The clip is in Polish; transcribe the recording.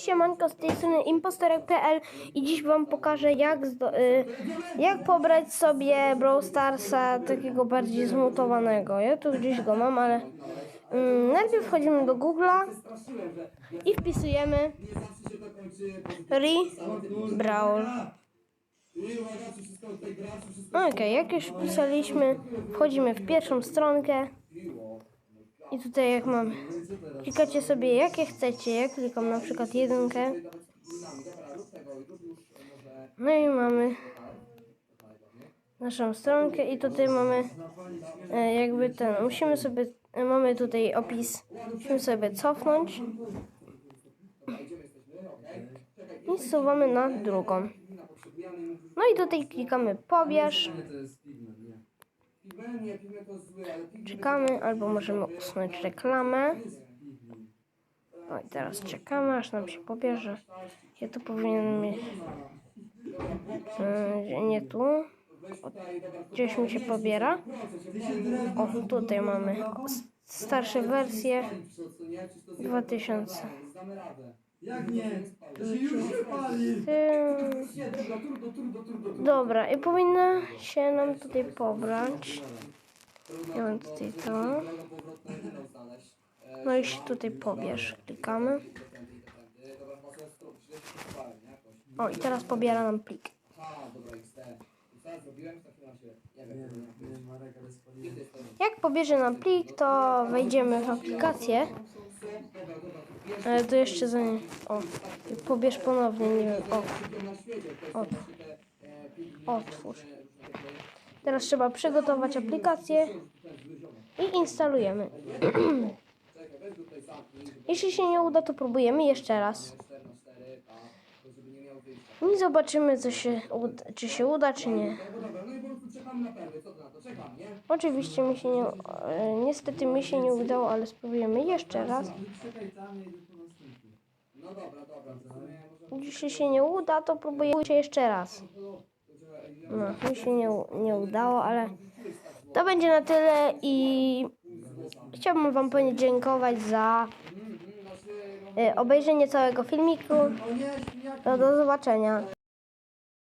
Siemanko, z tej strony impostorek.pl i dziś wam pokażę jak, y, jak pobrać sobie Brawl Starsa takiego bardziej zmutowanego. Ja tu gdzieś go mam, ale mm, najpierw wchodzimy do Google'a i wpisujemy Re Brawl. Okej, jak już wpisaliśmy, wchodzimy w pierwszą stronkę i tutaj jak mam, klikacie sobie jakie chcecie, ja klikam na przykład jedynkę. No i mamy naszą stronkę i tutaj mamy e, jakby ten, musimy sobie, e, mamy tutaj opis, musimy sobie cofnąć i suwamy na drugą. No i tutaj klikamy pobierz, czekamy albo możemy usunąć reklamę. No i teraz czekamy aż nam się pobierze. Ja tu powinienem mieć, e, nie tu, gdzieś mi się pobiera. O, tutaj mamy starsze wersje 2000. Jak nie? To się już nie pali. Dobra, i powinno się nam tutaj pobrać. Ja mam tutaj to. No i się tutaj pobierz. Klikamy. O, i teraz pobiera nam plik. Jak pobierze nam plik, to wejdziemy w aplikację. Ale to jeszcze za nie. O, i pobierz ponownie, nie wiem. O, otwórz. Teraz trzeba przygotować aplikację i instalujemy. Jeśli się nie uda, to próbujemy jeszcze raz. I zobaczymy, co się uda, czy się uda, czy nie. Oczywiście mi się nie, e, niestety mi się nie udało, ale spróbujemy jeszcze raz. Jeśli się nie uda, to próbujemy jeszcze raz. No, mi się nie, nie udało, ale to będzie na tyle i chciałbym Wam podziękować za e, obejrzenie całego filmiku. No, do zobaczenia.